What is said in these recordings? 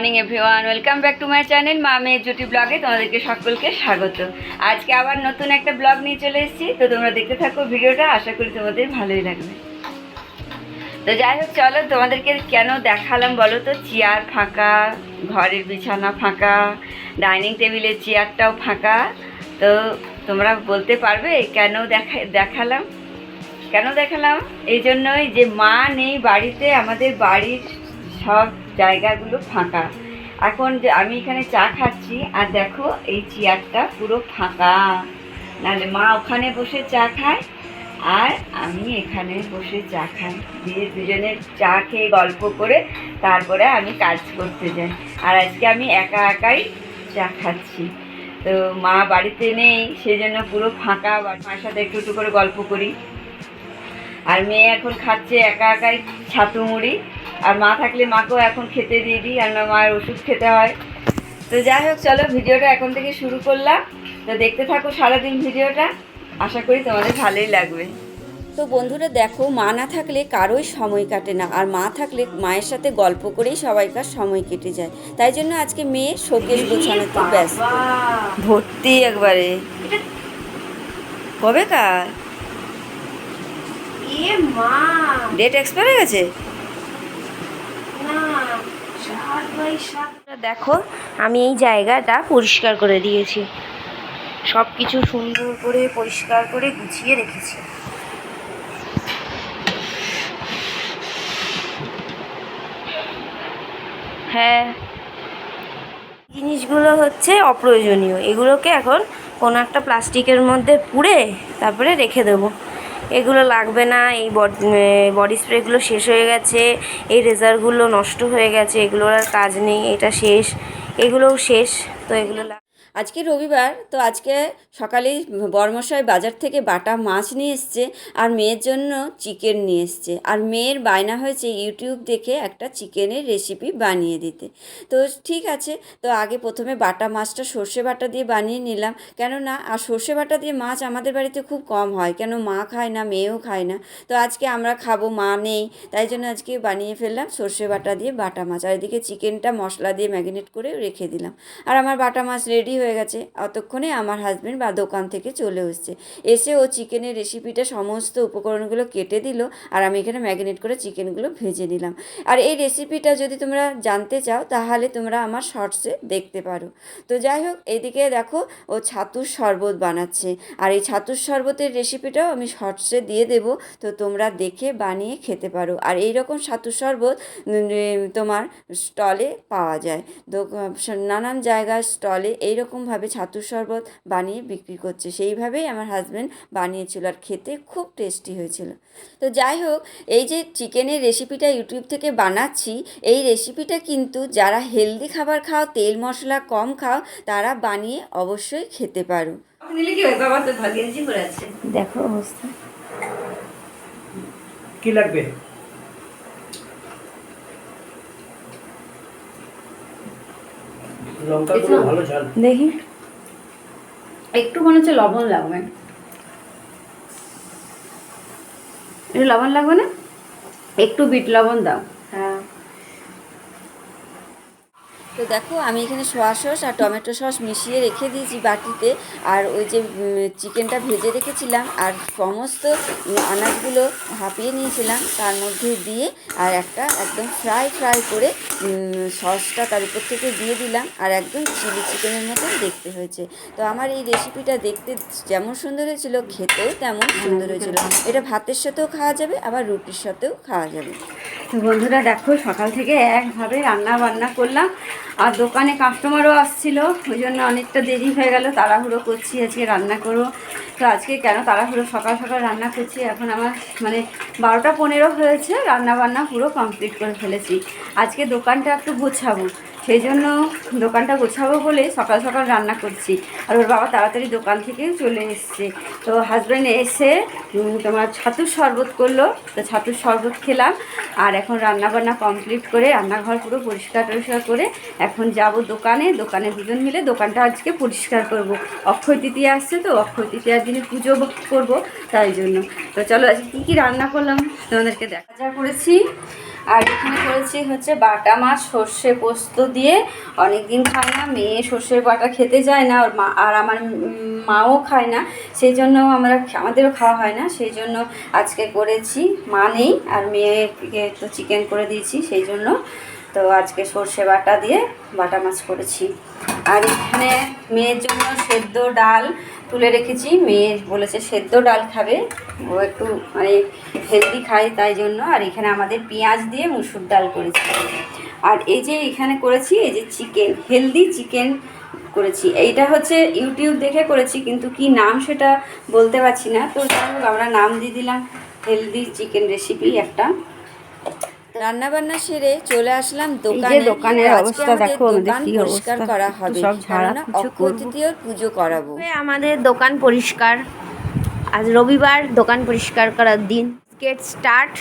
Morning everyone welcome back to my channel মা মেয়ের জুটি ব্লগে তোমাদেরকে সকলকে স্বাগত। আজকে আবার নতুন একটা ব্লগ নিয়ে চলে এসেছি। তো তোমরা দেখতে থাকো ভিডিওটা, আশা করি তোমাদের ভালোই লাগবে। তো যাই হোক, চলো তোমাদেরকে কেন দেখালাম বলো তো? চেয়ার ফাঁকা, ঘরের বিছানা ফাঁকা ডাইনিং টেবিলের চেয়ারটাও ফাঁকা। তো তোমরা বলতে পারবে কেন দেখা, দেখালাম? কেন দেখালাম? এই জন্যই যে মা নেই বাড়িতে, আমাদের বাড়ির সব জায়গাগুলো ফাঁকা। এখন যে আমি এখানে চা খাচ্ছি, আর দেখো এই চেয়ারটা পুরো ফাঁকা। নাহলে মা ওখানে বসে চা খায়, আর আমি এখানে বসে চা খাই। দিয়ে দুজনের চা খেয়ে গল্প করে তারপরে আমি কাজ করতে যাই। আর আজকে আমি একা একাই চা খাচ্ছি। তো মা বাড়িতে নেই সেই জন্য পুরো ফাঁকা। মার সাথে একটু একটু করে গল্প করি। আর মেয়ে এখন খাচ্ছে একা একাই ছাতু মুড়ি আর মা থাকলে মাকেও এখন খেতে দিয়ে দিই আর না মায়ের ওষুধ খেতে হয়। তো যাই হোক চলো ভিডিওটা এখন থেকে শুরু করলাম। তো দেখতে থাকো সারাদিন ভিডিওটা। আশা করি তোমাদের ভালোই লাগবে। তো বন্ধুরা দেখো মা না থাকলে কারোই সময় কাটে না আর মা থাকলে মায়ের সাথে গল্প করেই সবাইকার সময় কেটে যায়। তাই জন্য আজকে মেয়ে শোকেশ গোছানোতে ব্যস্ত। ভর্তি একবারে। কবে কার মা। ডেট এক্সপায়ার হয়ে গেছে না সাত বাই সাত দেখো, আমি এই জায়গাটা পরিষ্কার করে দিয়েছি। সব কিছু সুন্দর করে, পরিষ্কার করে গুছিয়ে রেখেছি। হ্যাঁ জিনিসগুলো হচ্ছে অপ্রয়োজনীয়। এগুলোকে এখন কোনো একটা প্লাস্টিকের মধ্যে পুড়ে তারপরে রেখে দেবো। এগুলো লাগবে না, এই বডি স্প্রেগুলো শেষ হয়ে গেছে, এই রেজারগুলো নষ্ট হয়ে গেছে, এগুলোর আর কাজ নেই, এটা শেষ, এগুলোও শেষ, তো এগুলো আজকে রবিবার, তো আজকে সকালেই বর্মশাই বাজার থেকে বাটা মাছ নিয়ে এসছে আর মেয়ের জন্য চিকেন নিয়ে এসছে। আর মেয়ের বায়না হয়েছে ইউটিউব দেখে একটা চিকেনের রেসিপি বানিয়ে দিতে। তো ঠিক আছে, তো আগে প্রথমে বাটা মাছটা সর্ষে বাটা দিয়ে বানিয়ে নিলাম। কেননা, আর সর্ষে বাটা দিয়ে মাছ আমাদের বাড়িতে খুব কম হয়, কেন মা খায় না, মেয়েও খায় না। তো আজকে আমরা খাব, মা নেই, তাই জন্য আজকে বানিয়ে ফেললাম সর্ষে বাটা দিয়ে বাটা মাছ। আর এদিকে চিকেনটা মশলা দিয়ে ম্যারিনেট করে রেখে দিলাম। আর আমার বাটা মাছ রেডি হয়ে গেছে। অতক্ষণে আমার হাজব্যান্ড বা দোকান থেকে চলে এসছে। এসে ও চিকেনের রেসিপিটা সমস্ত উপকরণগুলো কেটে দিল আর আমি এখানে ম্যারিনেট করে চিকেনগুলো ভেজে নিলাম। আর এই রেসিপিটা যদি তোমরা জানতে চাও, তাহলে তোমরা আমার শর্টসে দেখতে পারো। তো যাই হোক এইদিকে দেখো ও ছাতুর শরবত বানাচ্ছে। আর এই ছাতুর শরবতের রেসিপিটাও আমি শর্টসে দিয়ে দেব। তো তোমরা দেখে বানিয়ে খেতে পারো। আর এই রকম ছাতুর শরবত তোমার স্টলে পাওয়া যায়। নানান জায়গায় স্টলে এইরকমভাবে ছাতুর শরবত বানিয়ে বিক্রি করছে। সেইভাবেই আমার হাজব্যান্ড বানিয়েছিল আর খেতে খুব টেস্টি হয়েছিল। তো যাই হোক এই যে চিকেনের রেসিপিটা ইউটিউব থেকে বানাচ্ছি এই রেসিপিটা কিন্তু যারা হেলদি খাবার খাও তেল মশলা কম খাও তারা বানিয়ে অবশ্যই খেতে পারো। দেখো অবস্থা। কি লাগবে লঙ্কা গুলো ভালো ঝাল দেখি। একটু মনে হচ্ছে লবণ লাগবে। একটু লবণ লাগবে না? একটু বিট লবণ দাও হ্যাঁ তো দেখো আমি এখানে সোয়া সস আর টমেটো সস মিশিয়ে রেখে দিয়েছি বাটিতে। আর ওই যে চিকেনটা ভেজে রেখেছিলাম। আর সমস্ত আনাজগুলো হাঁপিয়ে নিয়েছিলাম তার মধ্যে দিয়ে। আর একটা একদম ফ্রাই ফ্রাই করে সসটা তার উপর থেকে দিয়ে দিলাম। আর একদম চিলি চিকেনের মতন দেখতে হয়েছে। তো আমার এই রেসিপিটা দেখতে যেমন সুন্দর হয়েছিল খেতেও তেমন সুন্দর হয়েছিল। এটা ভাতের সাথেও খাওয়া যাবে আবার রুটির সাথেও খাওয়া যাবে। তো বন্ধুরা, দেখো সকাল থেকে একভাবে রান্না বান্না করলাম। আর দোকানে কাস্টমারও আসছিল, ওই জন্য অনেকটা দেরি হয়ে গেল, তাড়াহুড়ো করছি আজকে রান্না করব। তো আজকে কেন তাড়াহুড়ো? সকাল সকাল রান্না করছি, এখন আমার মানে বারোটা পনেরো হয়েছে, রান্না বান্না পুরো কমপ্লিট করে ফেলেছি। আজকে দোকানটা একটু গোছাবো। সেই জন্য দোকানটা গোছাবো বলে সকাল সকাল রান্না করছি। আর ওর বাবা তাড়াতাড়ি দোকান থেকেও চলে এসছে। তো হাজব্যান্ড এসে তোমার ছাতুর শরবত করল। তো ছাতুর শরবত খেলাম। আর এখন রান্না বান্না কমপ্লিট করে, রান্নাঘর পুরো পরিষ্কার টরিষ্কার করে এখন যাব দোকানে। দোকানে দুজন মিলে দোকানটা আজকে পরিষ্কার করব। অক্ষয় তৃতীয়া আসছে তো, অক্ষয় তৃতীয়ার দিনে পুজো করব তাই জন্য। তো চলো আজকে কী কী রান্না করলাম তোমাদেরকে দেখা করেছি। আর এখানে করেছি হচ্ছে বাটা মাছ, সর্ষে পোস্ত দিয়ে অনেক দিন খায় না, মেয়ে সর্ষে বাটা খেতে যায় না, ওর মা, আর আমার মাও খায় না, সেই জন্য আমরা আমাদেরও খাওয়া হয় না, সেই জন্য আজকে করেছি, মা নেই, আর মেয়েকে তো চিকেন করে দিয়েছি, সেই জন্য তো আজকে সর্ষে বাটা দিয়ে বাটা মাছ করেছি। আর এখানে মেয়ের জন্য সেদ্ধ ডাল তুলে রেখেছি, মেয়ে বলেছে সেদ্ধ ডাল খাবে। ও একটু মানে হেলদি খায় তাই জন্য। আর এখানে আমাদের পেঁয়াজ দিয়ে মুসুর ডাল করেছি। আর এই যে এখানে করেছি, এই যে চিকেন হেলদি চিকেন করেছি। এইটা হচ্ছে ইউটিউব দেখে করেছি, কিন্তু কি নাম সেটা বলতে পারছি না। তো যাই আমরা নাম দিয়ে দিলাম হেলদি চিকেন রেসিপি একটা। রান্না বান্না সেরে চলে আসলাম দোকানে। দোকানের অবস্থা দেখো, দোকান পরিষ্কার করা হবে সব ঝাড়া অক্ষয় পুজো করাবো। আমাদের দোকান পরিষ্কার। আজ রবিবার দোকান পরিষ্কার করার দিন। গেট স্টার্ট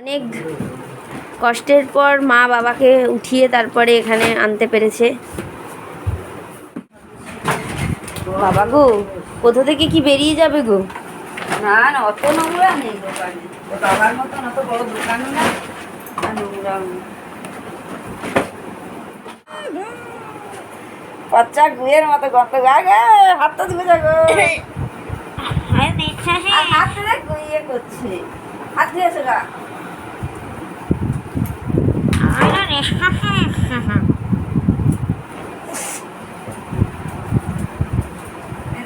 অনেক কষ্টের পর মা বাবাকে উঠিয়ে তারপরে এখানে আনতে পেরেছে। বাবা গো কোথা থেকে কি বেরিয়ে যাবে গো? না না অত নোংরা নেই দোকানে। বাবার মতন অত বড় দোকানও না নোংরাও নেই। গুয়ের মতো গত গাগে হাতটা ধুয়ে যাব হাত ধরে গুইয়ে করছে। হাত ধুয়েছে গা।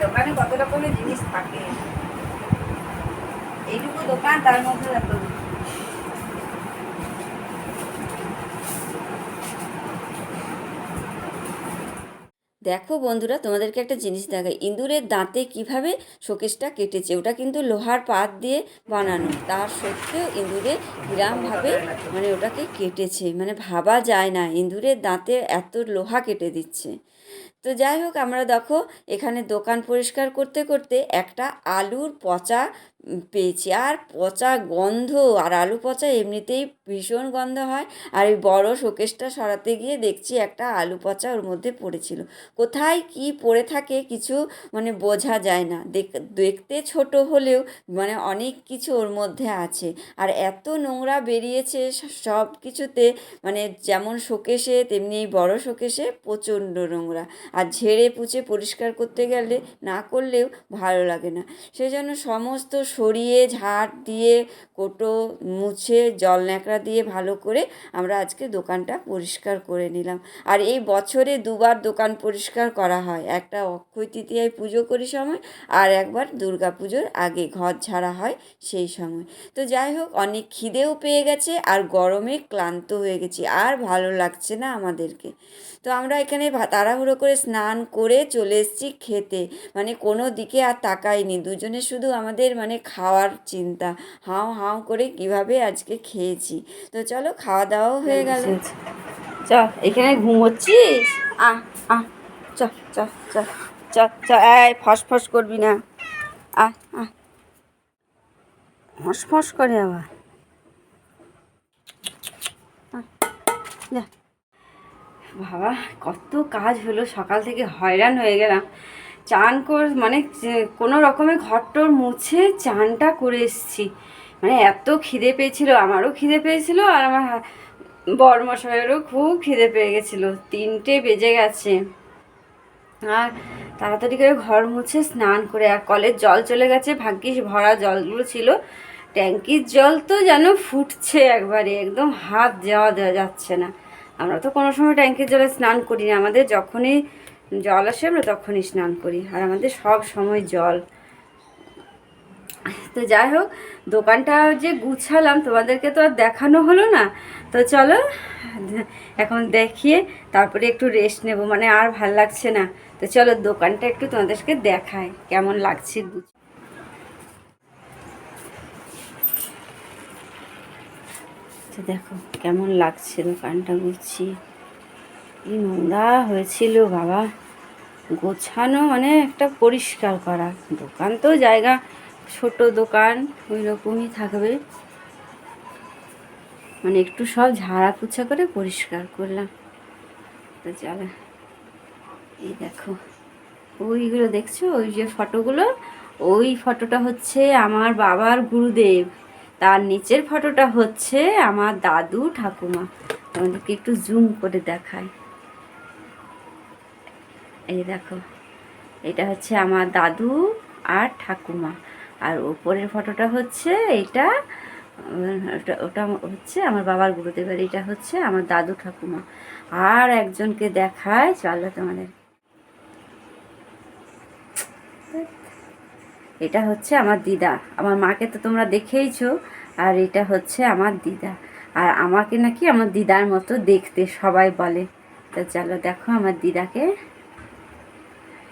দোকানে কত রকমের জিনিস থাকে। এইটুকু দোকান, তার মধ্যে এত। দেখো বন্ধুরা, তোমাদেরকে একটা জিনিস দেখাই। ইঁদুরের দাঁতে কীভাবে শোকেসটা কেটেছে, ওটা কিন্তু লোহার পাত দিয়ে বানানো। তার সত্ত্বেও ইঁদুরে কিরামভাবে মানে ওটাকে কেটেছে। মানে ভাবা যায় না, ইঁদুরের দাঁতে এত লোহা কেটে দিচ্ছে। তো যাই হোক, আমরা দেখো, এখানে দোকান পরিষ্কার করতে করতে একটা আলুর পচা পেয়েছি। আর পচা গন্ধ আর আলু পচা এমনিতেই ভীষণ গন্ধ হয়। আর ওই বড় শোকেসটা সরাতে গিয়ে দেখছি একটা আলু পচা ওর মধ্যে পড়েছিল। কোথায় কি পড়ে থাকে কিছু মানে বোঝা যায় না। দেখ- দেখতে ছোট হলেও মানে অনেক কিছু ওর মধ্যে আছে। আর এত নোংরা বেরিয়েছে সব কিছুতে মানে যেমন শোকেশে তেমনি এই বড় শোকেশে প্রচণ্ড নোংরা। আর ঝেড়ে পুচে পরিষ্কার করতে গেলে না করলেও ভালো লাগে না। সেই জন্য সমস্ত সরিয়ে ঝাড় দিয়ে, কোটো মুছে, জল ন্যাকড়া দিয়ে ভালো করে আমরা আজকে দোকানটা পরিষ্কার করে নিলাম। আর এই বছরে দুবার দোকান পরিষ্কার করা হয়। একটা অক্ষয় তৃতীয়ায় পুজো করি সময় আর একবার দুর্গা পুজোর আগে ঘর ঝাড়া হয় সেই সময়। তো যাই হোক, অনেক খিদেও পেয়ে গেছে আর গরমে ক্লান্ত হয়ে গেছি। আর ভালো লাগছে না আমাদেরকে। তো আমরা এখানে তাড়াহুড়ো করে স্নান করে চলে এসেছি খেতে। মানে কোনো দিকে আর তাকাইনি। দুজনে শুধু আমাদের মানে খাওয়ার চিন্তা। হাও হাও করে কীভাবে আজকে খেয়েছি। তো চলো খাওয়া দাওয়াও হয়ে গেল। চ, এখানে ঘুমোচ্ছিস? আহ আহ, চ চ চ চ চ, এই করবি না। আহ আহ। ফস ফস করে আবার। বাবা, কত কাজ হলো, সকাল থেকে হয়রান হয়ে গেলাম। চান কর মানে কোনো রকমে ঘরটর মুছে চানটা করে এসেছি। মানে এত খিদে পেয়েছিল, আমারও খিদে পেয়েছিল আর আমার বরমশাইয়েরও খুব খিদে পেয়ে গেছিল। তিনটে বেজে গেছে। আর তাড়াতাড়ি করে ঘর মুছে স্নান করে, আর কলের জল চলে গেছে, ভাগ্যিস ভরা জলগুলো ছিল। ট্যাঙ্কির জল তো যেন ফুটছে একবারে, একদম হাত যাওয়া দেওয়া যাচ্ছে না। আমরা তো কোনো সময় ট্যাঙ্কির জলে স্নান করি না। আমাদের যখনই জল আসে, আমরা তখনই স্নান করি। আর আমাদের সব সময় জল। তো যাই হোক, দোকানটা যে গুছালাম, তোমাদেরকে তো আর দেখানো হলো না। তো চলো, এখন দেখিয়ে তারপরে একটু রেস্ট নেব। মানে আর ভালো লাগছে না। তো চলো, দোকানটা একটু তোমাদেরকে দেখায় কেমন লাগছে দেখো, কেমন লাগছে দোকানটা গুছিয়ে। নোংরা হয়েছিল, বাবা। গোছানো মানে একটা পরিষ্কার করা। দোকান তো জায়গা, ছোট দোকান, ওই রকমই থাকবে। মানে একটু সব ঝাড়া পোছা করে পরিষ্কার করলাম। তো চলো, এই দেখো। ওইগুলো দেখছ? ওই যে ফটোগুলো? ওই ফটোটা হচ্ছে আমার বাবার গুরুদেব। তার নিচের ফটোটা হচ্ছে আমার দাদু ঠাকুমা। তোমাদেরকে একটু জুম করে দেখাই। এই দেখো, এটা হচ্ছে আমার দাদু আর ঠাকুমা। আর ওপরের ফটোটা হচ্ছে এটা ওটা ওটা হচ্ছে আমার বাবার গুরুদেবের এটা হচ্ছে আমার দাদু ঠাকুমা। আর একজনকে দেখায় চলো তোমাদের। এটা হচ্ছে আমার দিদা। আমার মাকে তো তোমরা দেখেইছো, আর এটা হচ্ছে আমার দিদা। আর আমাকে নাকি আমার দিদার মতো দেখতে সবাই বলে। তো চলো দেখো আমার দিদাকে।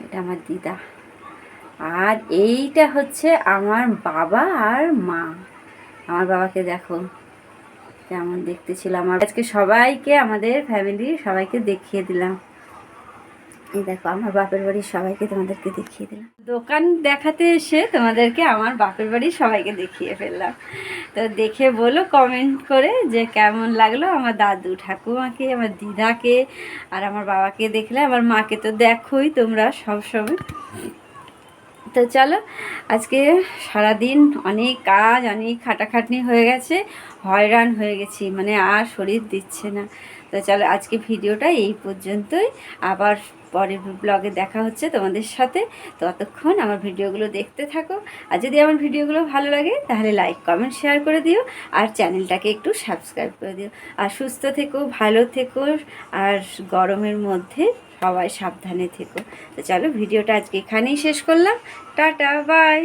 এটা আমার দিদা। আর এইটা হচ্ছে আমার বাবা আর মা। আমার বাবাকে দেখো, কেমন দেখতে ছিল আমার। আজকে সবাইকে, আমাদের ফ্যামিলির সবাইকে দেখিয়ে দিলাম। এই দেখো, আমার বাপের বাড়ির সবাইকে তোমাদেরকে দেখিয়ে দিলাম। দোকান দেখাতে এসে তোমাদেরকে আমার বাপের বাড়ির সবাইকে দেখিয়ে ফেললাম। তো দেখে বলো কমেন্ট করে যে কেমন লাগল আমার দাদু ঠাকুমাকে, আমার দিদাকে, আর আমার বাবাকে দেখলে, আমার মাকে তো দেখোই তোমরা সবসময়। তো চলো, আজকে সারাদিন অনেক কাজ, অনেক খাটাখাটনি হয়ে গেছে, হয়রান হয়ে গেছি মানে আর শরীর দিচ্ছে না। তো চলো, আজকে ভিডিওটা এই পর্যন্তই। আবার পরের ব্লগে দেখা হচ্ছে তোমাদের সাথে। ততক্ষণ আমার ভিডিওগুলো দেখতে থাকো। আর যদি আমার ভিডিওগুলো ভালো লাগে, তাহলে লাইক কমেন্ট শেয়ার করে দিও। আর চ্যানেলটাকে একটু সাবস্ক্রাইব করে দিও। আর সুস্থ থেকো, ভালো থেকো, আর গরমের মধ্যে সবাই সাবধানে থেকো। তো চলো, ভিডিওটা আজকে এখানেই শেষ করলাম। Tata bye